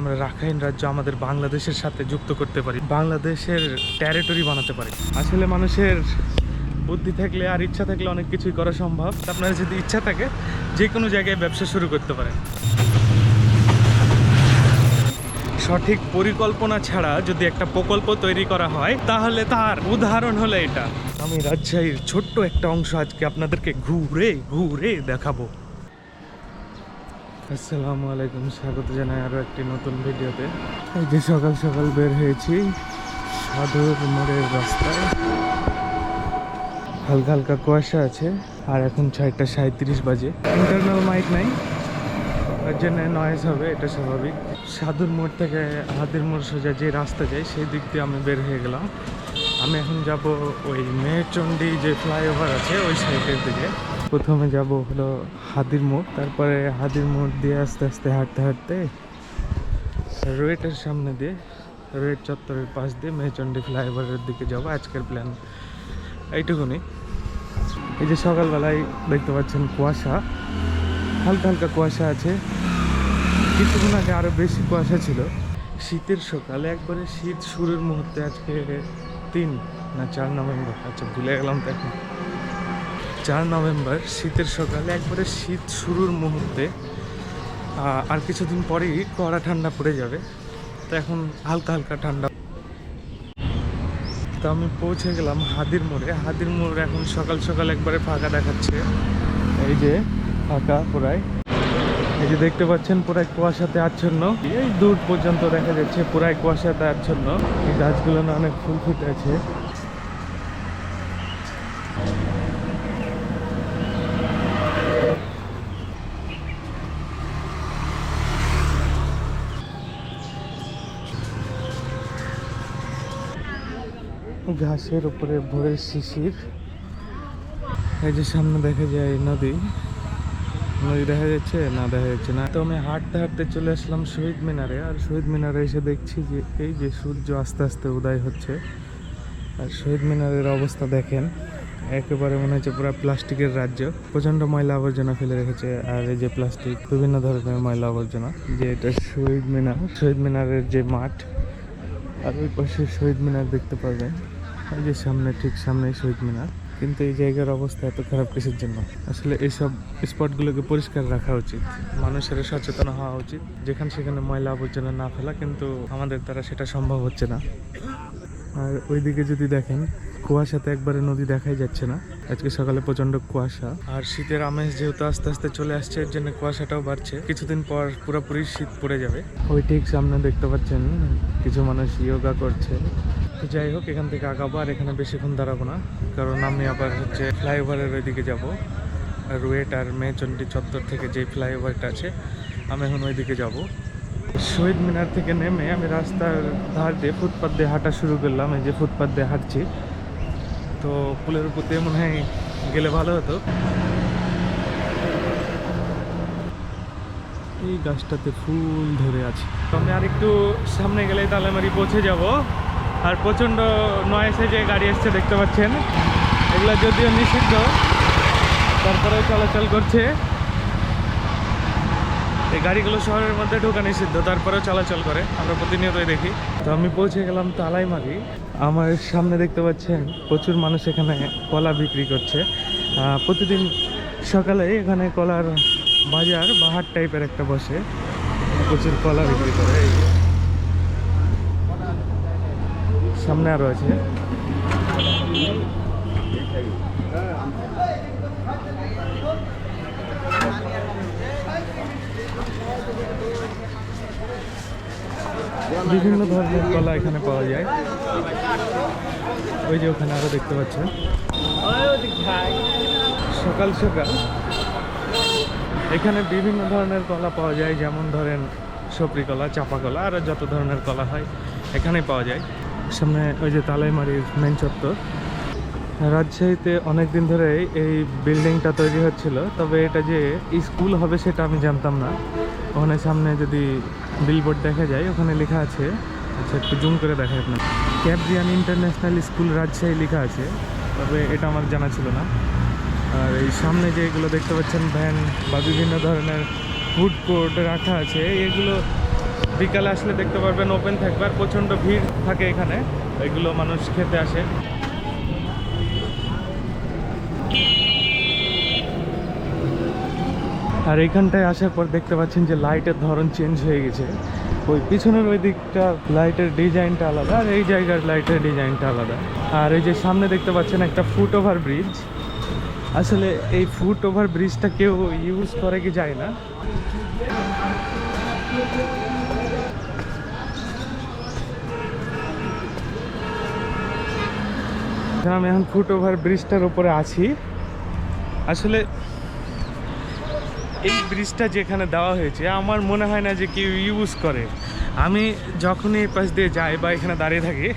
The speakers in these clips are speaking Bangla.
আমরা রাখাইন রাজ্য আমাদের বাংলাদেশের সাথে যুক্ত করতে পারি, বাংলাদেশের টেরিটরি বানাতে পারি। আসলে মানুষের বুদ্ধি থাকলে আর ইচ্ছা থাকলে অনেক কিছুই করা সম্ভব। আপনার যদি ইচ্ছা থাকে, যে কোনো জায়গায় ব্যবসা শুরু করতে পারেন। সঠিক পরিকল্পনা ছাড়া যদি একটা প্রকল্প তৈরি করা হয়, তাহলে তার উদাহরণ হলো এটা। আমি রাজশাহীর ছোট্ট একটা অংশ আজকে আপনাদেরকে ঘুরে ঘুরে দেখাবো। আসসালামু আলাইকুম, স্বাগত জানাই আরও একটি নতুন ভিডিওতে। এই যে সকাল সকাল বের হয়েছি সাধুর মোড়ের রাস্তায়। হালকা হালকা কুয়াশা আছে, আর এখন ছয়টা সাঁত্রিশ বাজে। ইন্টারনাল মাইক নাই, তার জন্য নয়েজ হবে, এটা স্বাভাবিক। সাধুর মোড় থেকে হাতির মোড় সোজা যে রাস্তা যায়, সেই দিক দিয়ে আমি বের হয়ে গেলাম। আমি এখন যাব ওই মেচন্ডি যে ফ্লাইওভার আছে, ওই সাইডের দিকে। প্রথমে যাব হলো হাতির মোড়, তারপরে হাতির মোড় দিয়ে আস্তে আস্তে হাঁটতে হাঁটতে রোয়েটের সামনে দিয়ে রোয়েট চত্বরের পাশ দিয়ে মেচন্ডি ফ্লাইওভারের দিকে যাব, আজকের প্ল্যান এইটুকুনি। এই যে সকালবেলায় দেখতে পাচ্ছেন কুয়াশা, হালকা হালকা কুয়াশা আছে। কিছুক্ষণ আগে আরও বেশি কুয়াশা ছিল। শীতের সকালে একবারে শীত শুরুর মুহূর্তে আজকে তিন না চার নভেম্বর আচ্ছা ভুলে গেলাম তো এখন। চার নভেম্বর, শীতের সকালে একবারে শীত শুরুর মুহূর্তে আর কিছুদিন পরেই কড়া ঠান্ডা পড়ে যাবে। তো এখন হালকা হালকা ঠান্ডা। তো আমি পৌঁছে গেলাম হাদির মোড়ে। হাদির মোড় এখন সকাল সকাল একবারে ফাঁকা দেখাচ্ছে। এই যে ফাঁকা পুরাই এই যে দেখতে পাচ্ছেন পুরাই কুয়াশাতে আচ্ছন্ন। এই দূর পর্যন্ত দেখা যাচ্ছে পুরাই কুয়াশাতে আচ্ছন্ন। এই গাছগুলো না অনেক ফুল ফুটে আছে। ঘাসের উপরে ভোরের শিশির। এই যে সামনে দেখা যায় নদী। নদী দেখা যাচ্ছে? না, দেখা যাচ্ছে না। তো আমি হাঁটতে হাঁটতে চলে আসলাম শহীদ মিনারে। আর শহীদ মিনারে এসে দেখছি যে এই যে সূর্য আস্তে আস্তে উদয় হচ্ছে। আর শহীদ মিনারের অবস্থা দেখেন, একেবারে মনে হচ্ছে পুরো প্লাস্টিকের রাজ্য। প্রচণ্ড ময়লা আবর্জনা ফেলে রেখেছে। আর এই যে প্লাস্টিক, বিভিন্ন ধরনের ময়লা আবর্জনা, যে এটা শহীদ মিনার, শহীদ মিনারের যে মাঠ। আর ওই পাশে শহীদ মিনার দেখতে পারবেন এই যে সামনে, ঠিক সামনেই শহীদ মিনার। কিন্তু এই জায়গার অবস্থা এত খারাপ কিসের জন্য? আসলে এইসব স্পটগুলোকে পরিষ্কার রাখা উচিত। মানুষের সচেতন হওয়া উচিত। যেখানে সেখানে ময়লা আবর্জনা না ফেলা, কিন্তু আমাদের দ্বারা সেটা সম্ভব হচ্ছে না। আর ওইদিকে যদি দেখেন, কুয়াশাতে একবারে নদী দেখাই যাচ্ছে না। আজকে সকালে প্রচণ্ড কুয়াশা। আর শীতের আমেজ যেহেতু আস্তে আস্তে চলে আসছে, এর জন্য কুয়াশাটাও বাড়ছে। কিছুদিন পর পুরোপুরি শীত পড়ে যাবে। ওই ঠিক সামনে দেখতে পাচ্ছেন, কিছু মানুষ ইয়োগা করছে। তো যাই হোক, এখান থেকে আগাবো আর এখানে বেশিক্ষণ দাঁড়াবো না, কারণ আমি আবার হচ্ছে ফ্লাইওভারের ওইদিকে যাব। রুয়েট আর মেচন্ডি চত্বর থেকে যে ফ্লাইওভারটা আছে, আমি এখন ওইদিকে যাব। শহীদ মিনার থেকে নেমে আমি রাস্তার ধার দিয়ে ফুটপাথ দিয়ে হাঁটা শুরু করলাম, এই যে ফুটপাথ দিয়ে হাঁটছি। তো পুলের উপর দিয়ে মনে হয় গেলে ভালো হতো। এই গাছটাতে ফুল ধরে আছে। তো আমি আর একটু সামনে গেলে তালেমারি পৌঁছে যাব। আর প্রচণ্ড নয়েসে যে গাড়ি এসছে দেখতে পাচ্ছেন, এগুলো যদিও নিষিদ্ধ, তারপরেও চলাচল করছে। এই গাড়িগুলো শহরের মধ্যে ঢোকা নিষিদ্ধ, তারপরেও চলাচল করে, আমরা প্রতিনিয়তই দেখি। তো আমি পৌঁছে গেলাম তালাইমারি। আমার সামনে দেখতে পাচ্ছেন, প্রচুর মানুষ এখানে কলা বিক্রি করছে। প্রতিদিন সকালে এখানে কলার বাজার বা হাট টাইপের একটা বসে। প্রচুর কলা বিক্রি করে এই যে। সামনে আছে বিভিন্ন ধরনের কলা এখানে পাওয়া যায়। ওই যে ওখানে আরও দেখতে পাচ্ছেন। সকাল সকাল। এখানে বিভিন্ন ধরনের কলা পাওয়া যায়, যেমন ধরেন সপরি কলা, চাপা কলা, আর যত ধরনের কলা হয়, এখানেই পাওয়া যায়। সামনে ওই যে তালাইমারির মেন চত্বর। রাজশাহীতে অনেক দিন ধরে এই বিল্ডিংটা তৈরি হচ্ছিল, তবে এটা যে স্কুল হবে সেটা আমি জানতাম না। ওখানে সামনে যদি বিলবোর্ড দেখা যায়, ওখানে লেখা আছে আচ্ছা একটু জুম করে দেখায় আপনার ক্যাবরিয়ান ইন্টারন্যাশনাল স্কুল রাজশাহী লেখা আছে, তবে এটা আমার জানা ছিল না। আর এই সামনে যে এগুলো দেখতে পাচ্ছেন ভ্যান বা বিভিন্ন ধরনের ফুড কোর্ট রাখা আছে, এগুলো বিকালে আসলে দেখতে পারবেন ওপেন থাকবে আর প্রচণ্ড ভিড় থাকে এখানে। এগুলো মানুষ খেতে আসে। আর এইখানটায় আসার পর দেখতে পাচ্ছেন যে লাইটের ধরন চেঞ্জ হয়ে গেছে। ওই পিছনের ওই দিকটা লাইটের ডিজাইনটা আলাদা আর এই জায়গার লাইটের ডিজাইনটা আলাদা। আর এই যে সামনে দেখতে পাচ্ছেন একটা ফুট ওভার ব্রিজ আসলে এই ফুট ওভার ব্রিজটা কেউ ইউজ করে কি যায় না। আমি এখন ফুট ওভার ব্রিজটার উপরে আছি। আসলে এই ব্রিজটা যেখানে দেওয়া হয়েছে, আমার মনে হয় না যে কেউ ইউজ করে। আমি যখনই এই পাশ দিয়ে যাই বা এখানে দাঁড়িয়ে থাকি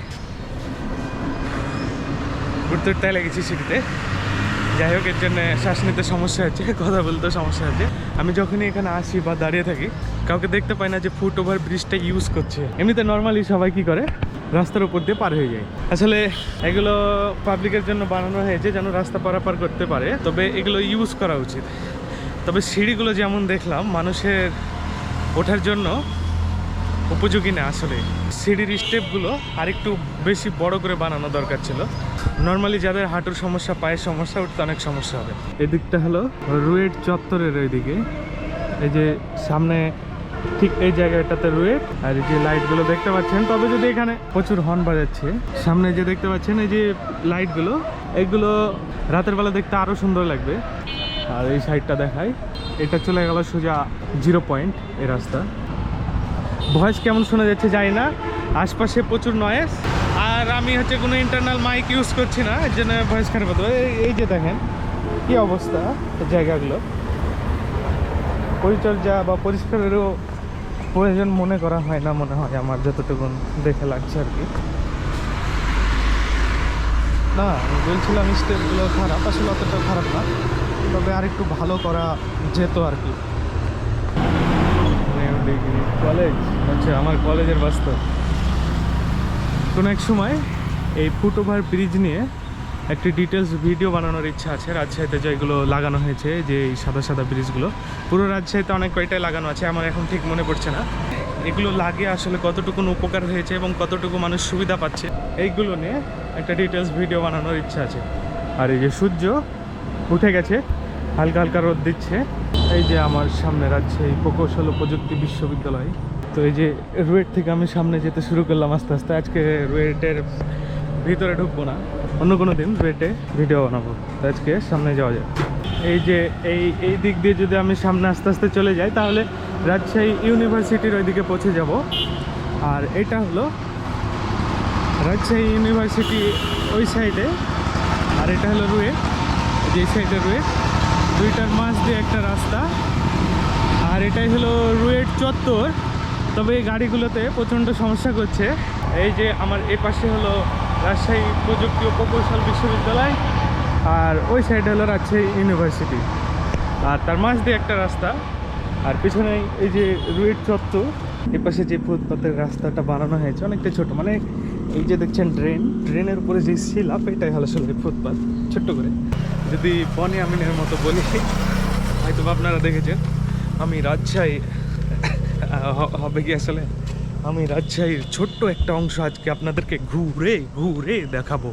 উঠতে লেগেছি সিটিতে যাই হোক, এর জন্য শ্বাস নিতে সমস্যা হচ্ছে, কথা বলতে সমস্যা হচ্ছে। আমি যখনই এখানে আসি বা দাঁড়িয়ে থাকি কাউকে দেখতে পাই না যে ফুট ওভার ব্রিজটা ইউজ করছে। এমনিতে নর্মালি সবাই কি করে? রাস্তার উপর দিয়ে পার হয়ে যায়। আসলে এগুলো পাবলিকের জন্য বানানো হয়েছে যেন রাস্তা পারাপার করতে পারে, তবে এগুলো ইউজ করা উচিত। তবে সিঁড়িগুলো যেমন দেখলাম, মানুষের ওঠার জন্য উপযোগী না আসলে। সিঁড়ির স্টেপগুলো আরেকটু বেশি বড় করে বানানো দরকার ছিল। নর্মালি যাদের হাঁটুর সমস্যা, পায়ের সমস্যা, উঠতে অনেক সমস্যা হবে। এদিকটা হলো রুয়েট চত্বরের ওইদিকে। এই যে সামনে ঠিক এই জায়গাটাতে রয়ে আর এই যে লাইটগুলো দেখতে পাচ্ছেন, তবে যদি এখানে প্রচুর হর্ন বাজাচ্ছে, সামনে যে দেখতে পাচ্ছেন এই যে লাইটগুলো এগুলো রাতের বেলা দেখতে আরও সুন্দর লাগবে। আর এই সাইডটা দেখায় এটা চলে গেল সোজা জিরো পয়েন্ট এই রাস্তা। ভয়েস কেমন শোনা যাচ্ছে জানি না, আশপাশে প্রচুর নয়েস আর আমি হচ্ছে কোনো ইন্টারনাল মাইক ইউজ করছি না, এর জন্য ভয়েস খারাপ হতো এই যে দেখেন, কি অবস্থা জায়গাগুলো। পরিচর্যা বা পরিষ্কারেরও প্রয়োজন মনে করা হয় না মনে হয় আমার যতটুকু দেখে লাগছে আর কি। না বলছিলাম স্টেপগুলো খারাপ, আসলে অতটা খারাপ না। তবে আর একটু ভালো করা যেত আর কি। কলেজ আচ্ছা আমার কলেজের বাস্তব। কোনো এক সময় এই ফুট ওভার ব্রিজ নিয়ে একটি ডিটেলস ভিডিও বানানোর ইচ্ছা আছে। রাজশাহীতে যেগুলো লাগানো হয়েছে, যে এই সাদা সাদা ব্রিজগুলো, পুরো রাজশাহীতে অনেক কয়টাই লাগানো আছে আমার এখন ঠিক মনে পড়ছে না। এগুলো লাগে আসলে কতটুকু উপকার হয়েছে এবং কতটুকু মানুষ সুবিধা পাচ্ছে, এইগুলো নিয়ে একটা ডিটেলস ভিডিও বানানোর ইচ্ছা আছে। আর এই যে সূর্য উঠে গেছে, হালকা হালকা রোদ দিচ্ছে। এই যে আমার সামনে রাজশাহী প্রকৌশল ও প্রযুক্তি বিশ্ববিদ্যালয়। তো এই যে রুয়েট থেকে আমি সামনে যেতে শুরু করলাম আস্তে আস্তে, আজকে রুয়েটের ভিতরে ঢুকবো না। অন্য কোনো দিন রুয়েটে ভিডিও বানাবো। আজকে সামনে যাওয়া যায় এই যে এই এই দিক দিয়ে যদি আমি সামনে আস্তে আস্তে চলে যাই, তাহলে রাজশাহী ইউনিভার্সিটির ওইদিকে পৌঁছে যাব। আর এটা হলো রাজশাহী ইউনিভার্সিটি ওই সাইডে, আর এটা হলো রুয়েট যে সাইডে রুয়েট দুইটার মাঝ দিয়ে একটা রাস্তা। আর এটাই হলো রুয়েট চত্বর। তবে এই গাড়িগুলোতে প্রচণ্ড সমস্যা করছে। এই যে আমার এ পাশে হলো রাজশাহী প্রযুক্তি ও প্রকৌশল বিশ্ববিদ্যালয়, আর ওই সাইডে হলো রাজশাহী ইউনিভার্সিটি আর তার মাঝ দিয়ে একটা রাস্তা, আর পিছনে এই যে রুয়েট চত্বর এ পাশে যে ফুটপাতের রাস্তাটা বানানো হয়েছে, অনেকটা ছোট। মানে এই যে দেখছেন ড্রেন ড্রেনের উপরে যে শিলাপ, এটাই হলো আসলে ফুটপাত, ছোট্ট করে। যদি বনে আমিনের মতো বলি হয়তো আপনারা দেখেছেন, আমি রাজশাহী হবে কি আসলে? আমি রাজশাহীর ছোট্ট একটা অংশ আজকে আপনাদেরকে ঘুরে ঘুরে দেখাবো।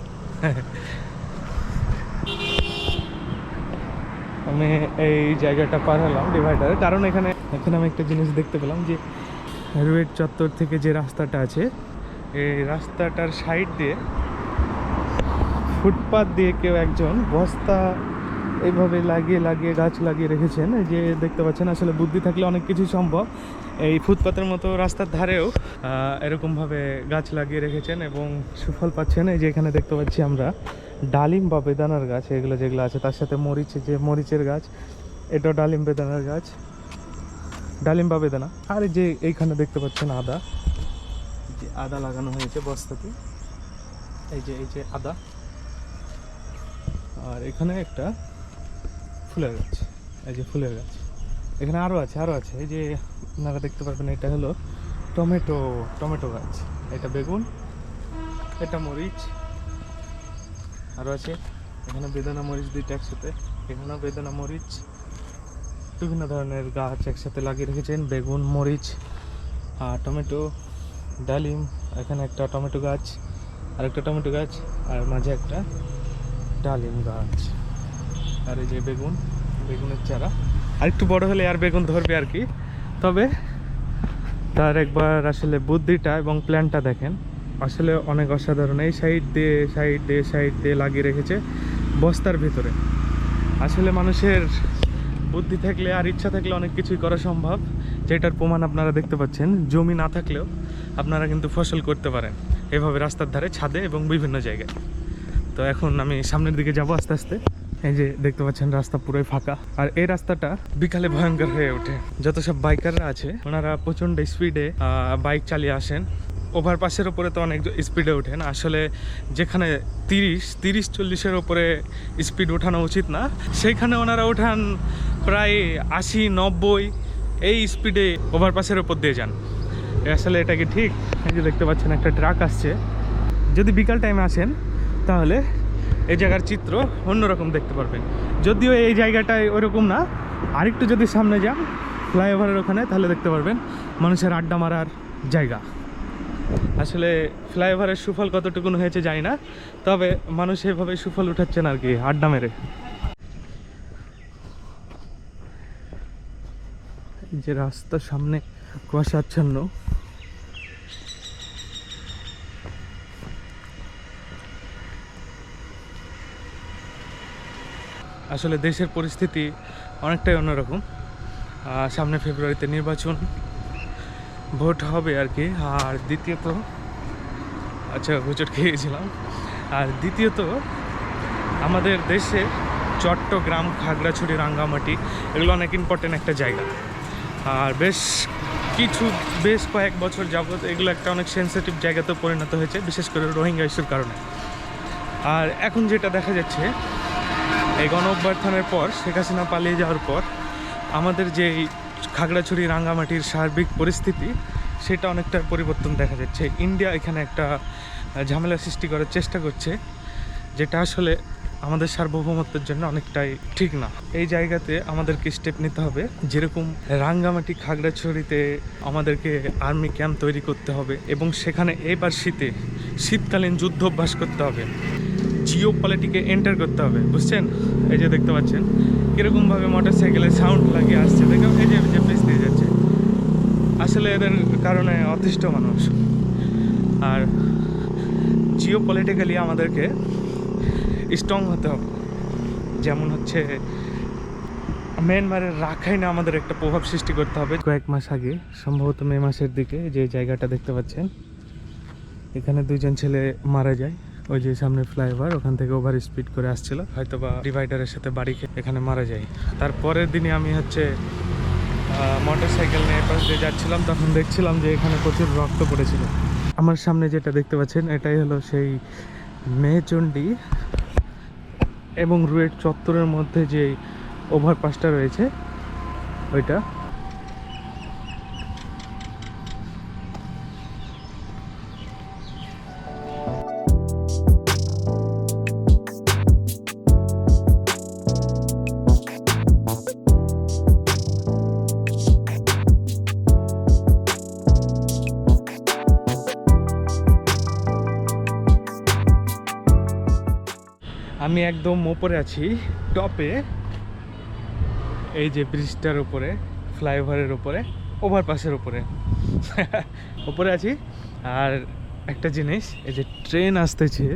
আমি এই জায়গাটা পার হলাম ডিভাইডার কারণ এখানে এখানে আমি একটা জিনিস দেখতে পেলাম যে রুয়েট চত্বর থেকে যে রাস্তাটা আছে, এই রাস্তাটার সাইড দিয়ে ফুটপাথ দিয়ে কেউ একজন বস্তা এইভাবে লাগিয়ে লাগিয়ে, গাছ লাগিয়ে রেখেছেন। যে দেখতে পাচ্ছেন, আসলে বুদ্ধি থাকলে অনেক কিছু সম্ভব। এই ফুটপাতের মতো রাস্তার ধারেও এরকমভাবে গাছ লাগিয়ে রেখেছেন এবং সুফল পাচ্ছেন। এই যে এখানে দেখতে পাচ্ছি আমরা ডালিম বা বেদানার গাছ, এগুলো যেগুলো আছে, তার সাথে মরিচ, যে মরিচের গাছ এটাও ডালিম বেদানার গাছ। ডালিম বা বেদানা। আর যে এইখানে দেখতে পাচ্ছেন আদা। যে আদা লাগানো হয়েছে বস্তাতে। এই যে এই যে আদা। আর এখানে একটা ফুলের গাছ। এই যে ফুলের গাছ। এখানে আরও আছে আরও আছে। এই যে আপনারা দেখতে পারবেন, এটা হলো টমেটো টমেটো গাছ। এটা বেগুন, এটা মরিচ আরও আছে। এখানে বেদানা মরিচ দুইটা একসাথে। এখানেও বেদানা মরিচ, বিভিন্ন ধরনের গাছ একসাথে লাগিয়ে রেখেছেন। বেগুন, মরিচ, আর টমেটো, ডালিম, এখানে একটা টমেটো গাছ আর একটা টমেটো গাছ, আর মাঝে একটা ডালিম গাছ। আর এই যে বেগুন, বেগুনের চারা। আর একটু বড় হলে আর বেগুন ধরবে আর কি। তবে তার একবার আসলে বুদ্ধিটা এবং প্ল্যানটা দেখেন। আসলে অনেক অসাধারণ। এই সাইড দিয়ে সাইড দিয়ে সাইড দিয়ে লাগিয়ে রেখেছে বস্তার ভিতরে। আসলে মানুষের বুদ্ধি থাকলে আর ইচ্ছা থাকলে অনেক কিছুই করা সম্ভব, যেটার প্রমাণ আপনারা দেখতে পাচ্ছেন। জমি না থাকলেও আপনারা কিন্তু ফসল করতে পারেন। এভাবে রাস্তার ধারে, ছাদে এবং বিভিন্ন জায়গায়। তো এখন আমি সামনের দিকে যাব আস্তে আস্তে। এই যে দেখতে পাচ্ছেন, রাস্তা পুরোই ফাঁকা। আর এই রাস্তাটা বিকালে ভয়ঙ্কর হয়ে ওঠে। যত সব বাইকাররা আছে, ওনারা প্রচণ্ড স্পিডে বাইক চালিয়ে আসেন। ওভারপাসের ওপরে তো অনেক স্পিডে ওঠেন। আসলে যেখানে তিরিশ তিরিশ, চল্লিশের ওপরে স্পিড ওঠানো উচিত না। সেইখানে ওনারা ওঠান প্রায় আশি, নব্বই, এই স্পিডে ওভারপাসের ওপর দিয়ে যান। আসলে এটা কি ঠিক? এই যে দেখতে পাচ্ছেন, একটা ট্রাক আসছে। যদি বিকাল টাইমে আসেন, তাহলে এই জায়গার চিত্র অন্যরকম দেখতে পারবেন। যদিও এই জায়গাটায় ওরকম না, আরেকটু যদি সামনে যান, ফ্লাইওভারের ওখানে, তাহলে দেখতে পারবেন মানুষের আড্ডা মারার জায়গা। আসলে ফ্লাইওভারের সুফল কতটুকুন হয়েছে জানি না, তবে মানুষ এভাবে সুফল উঠাচ্ছেন আর কি, আড্ডা মেরে। যে রাস্তার সামনে কুয়াশা আসলে দেশের পরিস্থিতি অনেকটাই অন্যরকম। সামনে ফেব্রুয়ারিতে নির্বাচন, ভোট হবে আর কি। আর দ্বিতীয়ত আচ্ছা হুচট খেয়েছিলাম। আর দ্বিতীয়ত, আমাদের দেশে চট্টগ্রাম, খাগড়াছড়ি, রাঙ্গামাটি, এগুলো অনেক ইম্পর্টেন্ট একটা জায়গা। আর বেশ কিছু, বেশ কয়েক বছর যাবত এগুলো একটা অনেক সেন্সিটিভ জায়গাতে পরিণত হয়েছে, বিশেষ করে রোহিঙ্গা ইস্যুর কারণে। আর এখন যেটা দেখা যাচ্ছে এই গণ অভ্যর্থনের পর শেখ হাসিনা পালিয়ে যাওয়ার পর আমাদের যে এই খাগড়াছড়ি, রাঙ্গামাটির সার্বিক পরিস্থিতি, সেটা অনেকটা পরিবর্তন দেখা যাচ্ছে। ইন্ডিয়া এখানে একটা ঝামেলা সৃষ্টি করার চেষ্টা করছে, যেটা আসলে আমাদের সার্বভৌমত্বের জন্য অনেকটাই ঠিক না। এই জায়গাতে আমাদেরকে স্টেপ নিতে হবে। যেরকম রাঙ্গামাটি, খাগড়াছড়িতে আমাদেরকে আর্মি ক্যাম্প তৈরি করতে হবে এবং সেখানে এবার শীতে শীতকালীন যুদ্ধ অভ্যাস করতে হবে। জিও পলিটিকে এন্টার করতে হবে, বুঝছেন? এই যে দেখতে পাচ্ছেন, কীরকমভাবে মোটর সাইকেলে সাউন্ড লাগিয়ে আসছে। দেখো, এই যে যে পেস দিয়ে যাচ্ছে। আসলে এদের কারণে অতিষ্ঠ মানুষ। আর জিও পলিটিক্যালি আমাদেরকে স্ট্রং হতে হবে। যেমন হচ্ছে মিয়ানমারের রাখাইনে আমাদের একটা প্রভাব সৃষ্টি করতে হবে। কয়েক মাস আগে, সম্ভবত মে মাসের দিকে, যে জায়গাটা দেখতে পাচ্ছেন, এখানে দুজন ছেলে মারা যায়। ওই যে সামনে ফ্লাইওভার, ওখান থেকে ওভার স্পিড করে আসছিল। হয়তো বা ডিভাইডারের সাথে বাড়ি এখানে মারা যায়। তারপরের দিনে আমি হচ্ছে মোটর সাইকেল নিয়ে পাশ দিয়ে যাচ্ছিলাম, তখন দেখছিলাম যে এখানে প্রচুর রক্ত পড়েছিল। আমার সামনে যেটা দেখতে পাচ্ছেন, এটাই হলো সেই মেহচণ্ডী এবং রুয়েট চত্বরের মধ্যে যে ওভারপাসটা রয়েছে, ওইটা। আমি একদম ওপরে আছি, টপে। এই যে ব্রিজটার উপরে, ফ্লাইওভারের উপরে, ওভারপাসের উপরে। ওপরে আছি। আর একটা জিনিস, এই যে ট্রেন আসতেছে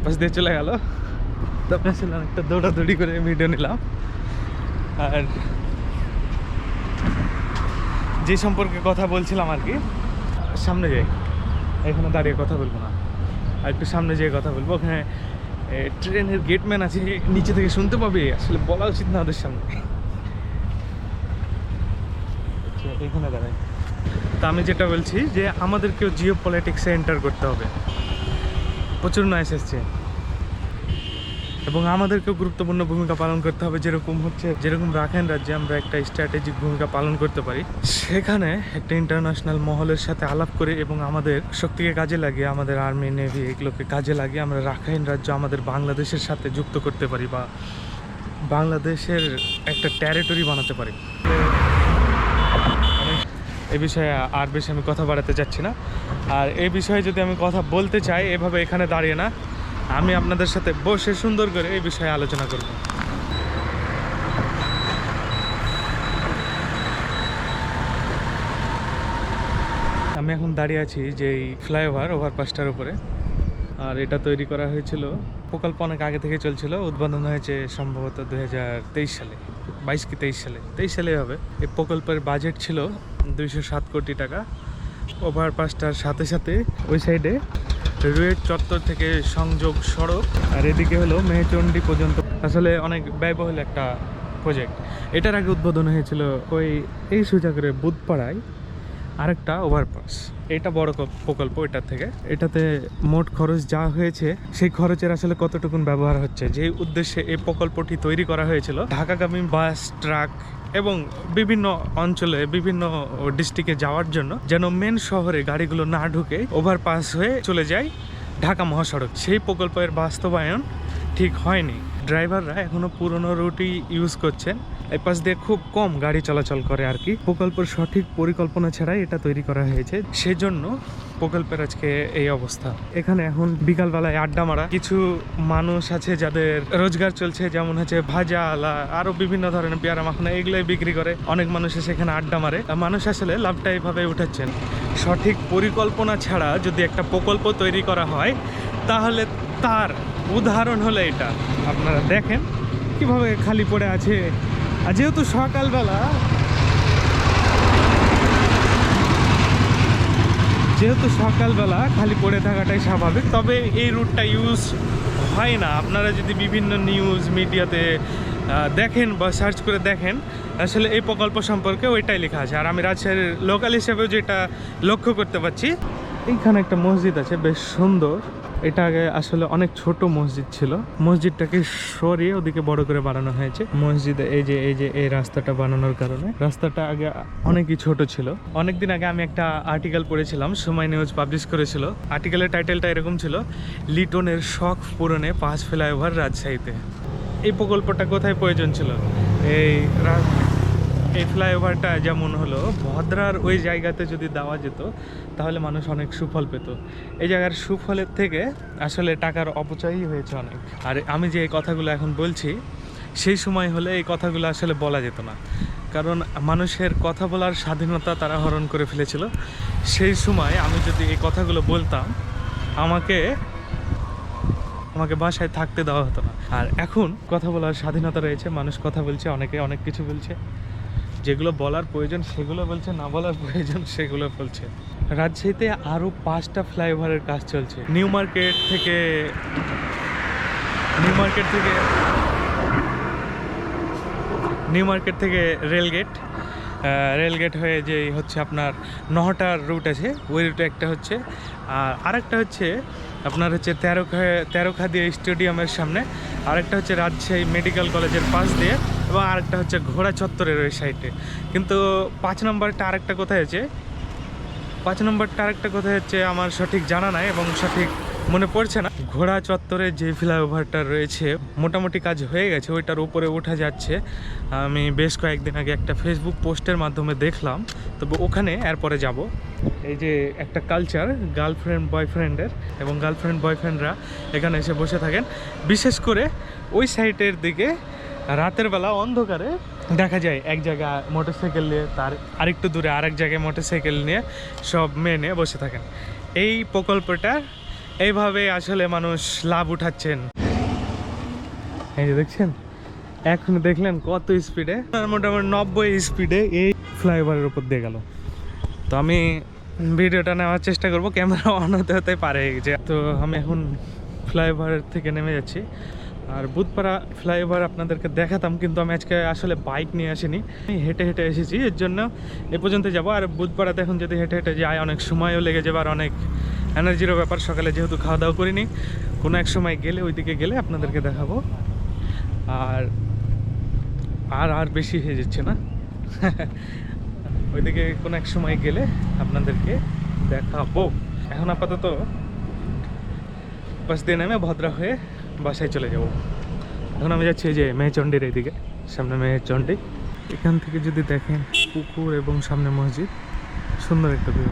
এপাশ দিয়ে চলে গেল। তারপরে ছিলাম একটা দৌড়াদৌড়ি করে ভিডিও নিলাম। আর যে সম্পর্কে কথা বলছিলাম আর কি, সামনে যাই। এখানে দাঁড়িয়ে কথা বলব না। আর একটু সামনে যেয়ে কথা বলব। ওখানে ট্রেনের গেটম্যান আছে, নিচে থেকে শুনতে পাবে। আসলে বলা উচিত না ওদের সামনে। এখানে দাঁড়াই। তা আমি যেটা বলছি যে আমাদেরকেও জিও পলিটিক্সে এন্টার করতে হবে। প্রচুর নয়েস এসছে। এবং আমাদেরকেও গুরুত্বপূর্ণ ভূমিকা পালন করতে হবে, যেরকম হচ্ছে, যেরকম রাখাইন রাজ্যে আমরা একটা স্ট্র্যাটেজিক ভূমিকা পালন করতে পারি। সেখানে একটা ইন্টারন্যাশনাল মহলের সাথে আলাপ করে এবং আমাদের শক্তিকে কাজে লাগিয়ে, আমাদের আর্মি নেভি এগুলোকে কাজে লাগিয়ে আমরা রাখাইন রাজ্য আমাদের বাংলাদেশের সাথে যুক্ত করতে পারি বা বাংলাদেশের একটা টেরিটরি বানাতে পারি। এ বিষয়ে আর বেশি আমি কথা বাড়াতে চাচ্ছি না। আর এই বিষয়ে যদি আমি কথা বলতে চাই, এভাবে এখানে দাঁড়িয়ে না। আমি আপনাদের সাথে বসে সুন্দর করে এই বিষয়ে আলোচনা করব। আমি এখন দাঁড়িয়ে আছি যে এই ফ্লাইওভার ওভারপাসটার উপরে। আর এটা তৈরি করা হয়েছিল, প্রকল্প অনেক আগে থেকে চলছিল, উদ্বোধন হয়েছে সম্ভবত দু হাজার তেইশ সালে, বাইশ কি তেইশ সালে তেইশ সালে হবে। এই প্রকল্পের বাজেট ছিল দুইশো সাত কোটি টাকা। ওভারপাসটার সাথে সাথে ওই সাইডে রুয়েট চত্বর থেকে সংযোগ সড়ক, আর এদিকে হলো মেহচণ্ডী পর্যন্ত। আসলে অনেক ব্যয়বহুল একটা প্রজেক্ট এটার আগে উদ্বোধন হয়েছিল ওই এই সুজাগরের বুধপাড়ায় আরেকটা ওভারপাস এটা বড় প্রকল্প এটার থেকে। এটাতে মোট খরচ যা হয়েছে, সেই খরচের আসলে কতটুকুন ব্যবহার হচ্ছে? যে উদ্দেশ্যে এই প্রকল্পটি তৈরি করা হয়েছিল, ঢাকাগামী বাস, ট্রাক এবং বিভিন্ন অঞ্চলে, বিভিন্ন ডিস্ট্রিক্টে যাওয়ার জন্য যেন মেন শহরে গাড়িগুলো না ঢুকে ওভারপাস হয়ে চলে যায় ঢাকা মহাসড়ক। সেই প্রকল্পের বাস্তবায়ন ঠিক হয়নি। ড্রাইভাররা এখনও পুরনো রুটই ইউজ করছেন। এই পাশ দিয়ে খুব কম গাড়ি চলাচল করে আর কি। প্রকল্পের সঠিক পরিকল্পনা ছাড়াই এটা তৈরি করা হয়েছে। সেজন্য প্রকল্পের আজকে এই অবস্থা। এখানে এখন বিকালবেলায় আড্ডা মারা। কিছু মানুষ আছে যাদের রোজগার চলছে, যেমন হচ্ছে ভাজা আলা আরও বিভিন্ন ধরনের পেয়ারা মাখনা এগুলোই বিক্রি করে। অনেক মানুষ এসে এখানে আড্ডা মারে। মানুষ আসলে লাভটা এইভাবে উঠাচ্ছেন। সঠিক পরিকল্পনা ছাড়া যদি একটা প্রকল্প তৈরি করা হয়, তাহলে তার উদাহরণ হলো এটা। আপনারা দেখেন কীভাবে খালি পড়ে আছে। আর যেহেতু সকালবেলা যেহেতু সকালবেলা খালি পড়ে থাকাটাই স্বাভাবিক, তবে এই রুটটা ইউজ হয় না। আপনারা যদি বিভিন্ন নিউজ মিডিয়াতে দেখেন বা সার্চ করে দেখেন, আসলে এই প্রকল্প সম্পর্কে ওইটাই লেখা আছে। আর আমি রাজশাহীর লোকাল হিসেবেও যেটা লক্ষ্য করতে পারছি, এইখানে একটা মসজিদ আছে, বেশ সুন্দর। এটা আগে আসলে অনেক ছোট মসজিদ ছিল। মসজিদটাকে সরিয়ে ওদিকে বড় করে বানানো হয়েছে। মসজিদে এই যে এই যে, এই রাস্তাটা বানানোর কারণে। রাস্তাটা আগে অনেকই ছোট ছিল। অনেকদিন আগে আমি একটা আর্টিকেল পড়েছিলাম সময় নিউজ পাবলিশ করেছিল। আর্টিকেলের টাইটেলটা এরকম ছিল, লিটনের শখ পূরণে পাঁচ ফ্লাইওভার রাজশাহীতে। এই প্রকল্পটা কোথায় প্রয়োজন ছিল? এই এই ফ্লাইওভারটা যেমন হলো, ভদ্রার ওই জায়গাতে যদি দেওয়া যেত, তাহলে মানুষ অনেক সুফল পেত। এই জায়গার সুফলের থেকে আসলে টাকার অপচয়ই হয়েছে অনেক। আর আমি যে এই কথাগুলো এখন বলছি, সেই সময় হলে এই কথাগুলো আসলে বলা যেত না। কারণ মানুষের কথা বলার স্বাধীনতা তারা হরণ করে ফেলেছিল। সেই সময় আমি যদি এই কথাগুলো বলতাম, আমাকে আমাকে বাসায় থাকতে দেওয়া হতো না। আর এখন কথা বলার স্বাধীনতা রয়েছে, মানুষ কথা বলছে, অনেকে অনেক কিছু বলছে। যেগুলো বলার প্রয়োজন, সেগুলো বলছে, না বলার প্রয়োজন, সেগুলো বলছে। রাজশাহীতে আরও পাঁচটা ফ্লাইওভারের কাজ চলছে। নিউ মার্কেট থেকে, নিউ মার্কেট থেকে, নিউ মার্কেট থেকে রেলগেট রেলগেট হয়ে যে হচ্ছে আপনার নহটার রুট আছে, ওই রুটে একটা হচ্ছে। আর আরেকটা হচ্ছে আপনার হচ্ছে তেরোখা, তেরোখাদিয়া স্টেডিয়ামের সামনে। আরেকটা হচ্ছে রাজশাহী মেডিকেল কলেজের পাশ দিয়ে। এবং আরেকটা হচ্ছে ঘোড়া চত্বরের ওই সাইডে কিন্তু পাঁচ নম্বরটা আরেকটা কোথায় আছে? পাঁচ নম্বরটা আরেকটা কোথায় হচ্ছে আমার সঠিক জানা নাই এবং সঠিক মনে পড়ছে না। ঘোড়া চত্বরে যে ফ্লাইওভারটা রয়েছে, মোটামুটি কাজ হয়ে গেছে, ওইটার উপরে ওঠা যাচ্ছে। আমি বেশ কয়েকদিন আগে একটা ফেসবুক পোস্টের মাধ্যমে দেখলাম, তবে ওখানে এরপরে যাব। এই যে একটা কালচার গার্লফ্রেন্ড বয়ফ্রেন্ডের এবং গার্লফ্রেন্ড বয়ফ্রেন্ডরা এখানে এসে বসে থাকেন। বিশেষ করে ওই সাইটের দিকে রাতের বেলা অন্ধকারে দেখা যায় এক জায়গায় মোটরসাইকেল নিয়ে তার আরেকটু দূরে আরেক জায়গায় মোটরসাইকেল নিয়ে সব মেয়ে বসে থাকেন। এই প্রকল্পটা এইভাবে আসলে মানুষ লাভ উঠাচ্ছেন। এই যে দেখছেন? এখন দেখলেন কত স্পিডে? মোটামুটি নব্বই স্পিডে এই ফ্লাইওভারের উপর দিয়ে গেল। তো আমি ভিডিওটা নেওয়ার চেষ্টা করব, ক্যামেরা অন হতে হতে পারে। যে তো আমি এখন ফ্লাইওভার থেকে নেমে যাচ্ছি। আর বুধপাড়া ফ্লাইওভার আপনাদেরকে দেখাতাম, কিন্তু আমি আজকে আসলে বাইক নিয়ে আসিনি। আমি হেঁটে হেঁটে এসেছি, এর জন্য এ পর্যন্ত যাব। আর বুধপাড়াতে এখন যদি হেঁটে হেঁটে যাই, অনেক সময়ও লেগে যাবে আর অনেক এনার্জিরও ব্যাপার, সকালে যেহেতু খাওয়া দাওয়া করিনি, কোনো এক সময় গেলে, ওইদিকে গেলে আপনাদেরকে দেখাবো। আর আর আর বেশি হয়ে যাচ্ছে না? ওইদিকে কোনো এক সময় গেলে আপনাদেরকে দেখাবো। এখন আপাতত বাস দিয়ে নেমে ভদ্রা হয়ে বাসায় চলে যাব। এখন আমি যাচ্ছি যে মেহচণ্ডীর এইদিকে, সামনে মেহচণ্ডী এখান থেকে যদি দেখেন পুকুর এবং সামনে মসজিদ, সুন্দর একটা ভিউ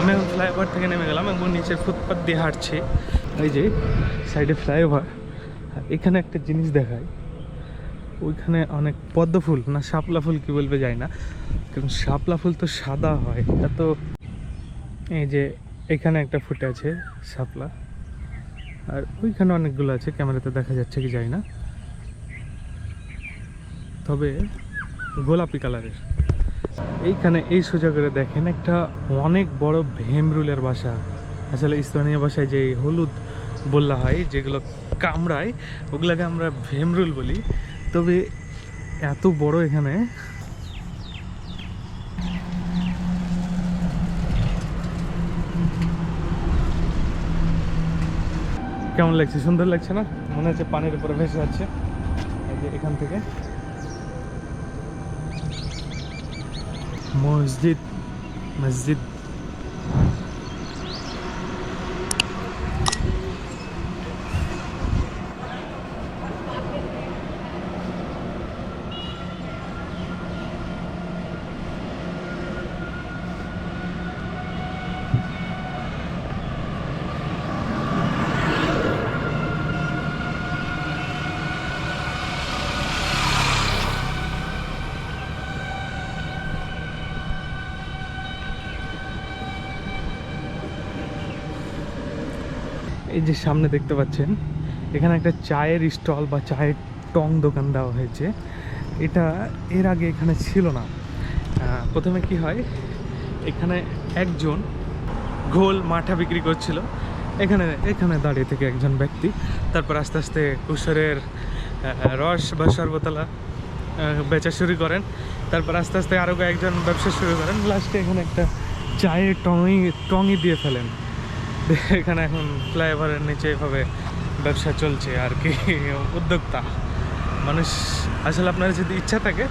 আমি এখন ফ্লাইওভার থেকে নেমে গেলাম, এবং নিচের ফুটপাথ দিয়ে হাঁটছি। এই যে সাইডে ফ্লাইওভার এখানে একটা জিনিস দেখায়, ওইখানে অনেক পদ্ম ফুল, না শাপলা ফুল কি বলবে যায় না, কারণ শাপলা ফুল তো সাদা হয়। এত এই যে এখানে একটা ফুটে আছে শাপলা। আর ওইখানে অনেকগুলো আছে, ক্যামেরাতে দেখা যাচ্ছে কি যায় না। তবে গোলাপি কালারের। এইখানে এই সোজা করে দেখেন একটা অনেক বড় ভেমরুলের বাসা। আসলে স্থানীয় ভাষায় যে হলুদ বললা হয়, যেগুলো কামড়ায়, ওগুলোকে আমরা ভেমরুল বলি। তবে এত বড় এখানে কেমন লাগছে? সুন্দর লাগছে না? মনে হচ্ছে পানির উপরে ভেসে যাচ্ছে। এখান থেকে। মসজিদ মসজিদ এই যে সামনে দেখতে পাচ্ছেন, এখানে একটা চায়ের স্টল বা চায়ের টং দোকান দেওয়া হয়েছে। এটা এর আগে এখানে ছিল না। প্রথমে কি হয়, এখানে একজন ঘোল মাঠা বিক্রি করছিল। এখানে এখানে দাঁড়িয়ে থেকে একজন ব্যক্তি, তারপর আস্তে আস্তে কুসরের রস বা সর্বতলা বেচা শুরু করেন। তারপর আস্তে আস্তে আরও একজন ব্যবসা শুরু করেন। লাস্টে এখানে একটা চায়ের টঙি টঙি দিয়ে ফেলেন। এখানে এখন ফ্লাইওভারের নিচে এভাবে ব্যবসা চলছে আর কি, উদ্যোক্তা। মানুষ, আসলে আপনার যদি ইচ্ছা থাকে,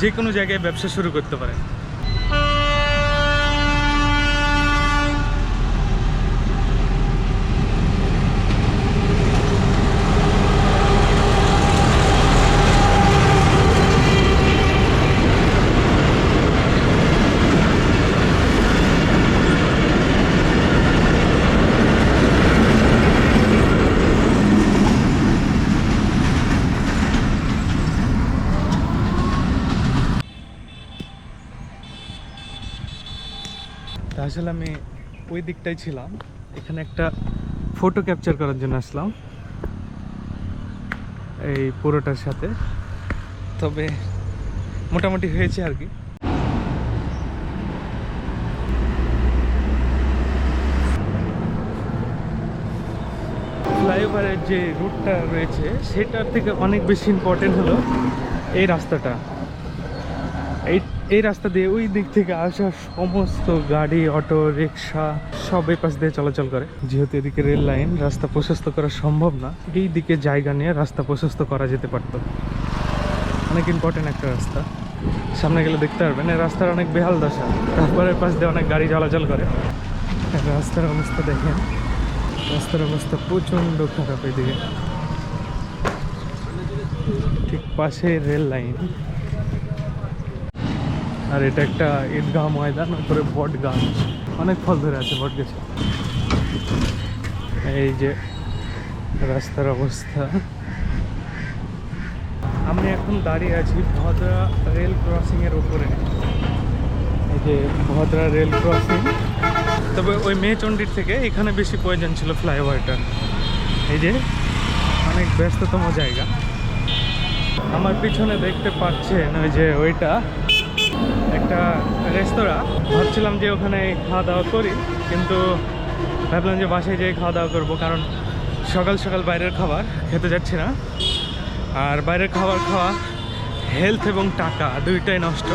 যে কোনো জায়গায় ব্যবসা শুরু করতে পারেন। তা আসলে আমি ওই দিকটাই ছিলাম। এখানে একটা ফটো ক্যাপচার করার জন্য আসলাম। এই পুরোটার সাথে। তবে মোটামুটি হয়েছে আর কি। ফ্লাইওভারের যে রুটটা রয়েছে, সেটার থেকে অনেক বেশি ইম্পর্টেন্ট হলো এই রাস্তাটা। এই এই রাস্তা দিয়ে ওই দিক থেকে আসা সমস্ত গাড়ি, অটো, রিক্সা সব এই পাশ দিয়ে চলাচল করে। যেহেতু এদিকে রেল লাইন, রাস্তা প্রশস্ত করা সম্ভব না, এই দিকে জায়গা নিয়ে রাস্তা প্রশস্ত করা যেতে পারত। অনেক ইম্পর্টেন্ট একটা রাস্তা। সামনে গেলে দেখতে পারবেন, এই রাস্তার অনেক বেহাল দশা। তারপরে পাশ দিয়ে অনেক গাড়ি চলাচল করে। রাস্তার অবস্থা দেখেন। রাস্তার অবস্থা প্রচণ্ড খারাপ এদিকে। ঠিক পাশে রেল লাইন। আর এটা একটা ঈদগাহ ময়দান উপরে বট গাছ। অনেক ফল ধরে আছে বট গাছে। এই যে রাস্তার অবস্থা। আমি এখন দাঁড়িয়ে আছি ভদ্রা রেল ক্রসিং এর উপরে এই যে ভদ্রা রেল ক্রসিং। তবে ওই মেচন্ডির থেকে এখানে বেশি প্রয়োজন ছিল ফ্লাইওভারটা? এই যে অনেক ব্যস্ততম জায়গা। আমার পিছনে দেখতে পাচ্ছেন ওই যে ওইটা। একটা রেস্তোরাঁ ভাবছিলাম যে ওখানে খাওয়া দাওয়া করি, কিন্তু ভাবলাম যে বাসায় যেয়ে খাওয়া দাওয়া করব, কারণ সকাল সকাল বাইরের খাবার খেতে যাচ্ছি না। আর বাইরের খাবার খাওয়া হেলথ এবং টাকা, দুইটাই নষ্ট।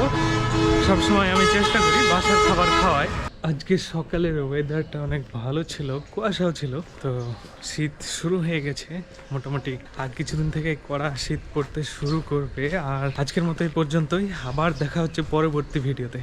সবসময় আমি চেষ্টা করি বাসার খাবার খাওয়ায়। আজকে সকালের ওয়েদারটা অনেক ভালো ছিল, কুয়াশাও ছিল, তো শীত শুরু হয়ে গেছে। মোটামুটি আর কিছুদিন থেকে কড়া শীত পড়তে শুরু করবে, আর আজকের মতো এই পর্যন্তই। আবার দেখা হচ্ছে পরবর্তী ভিডিওতে।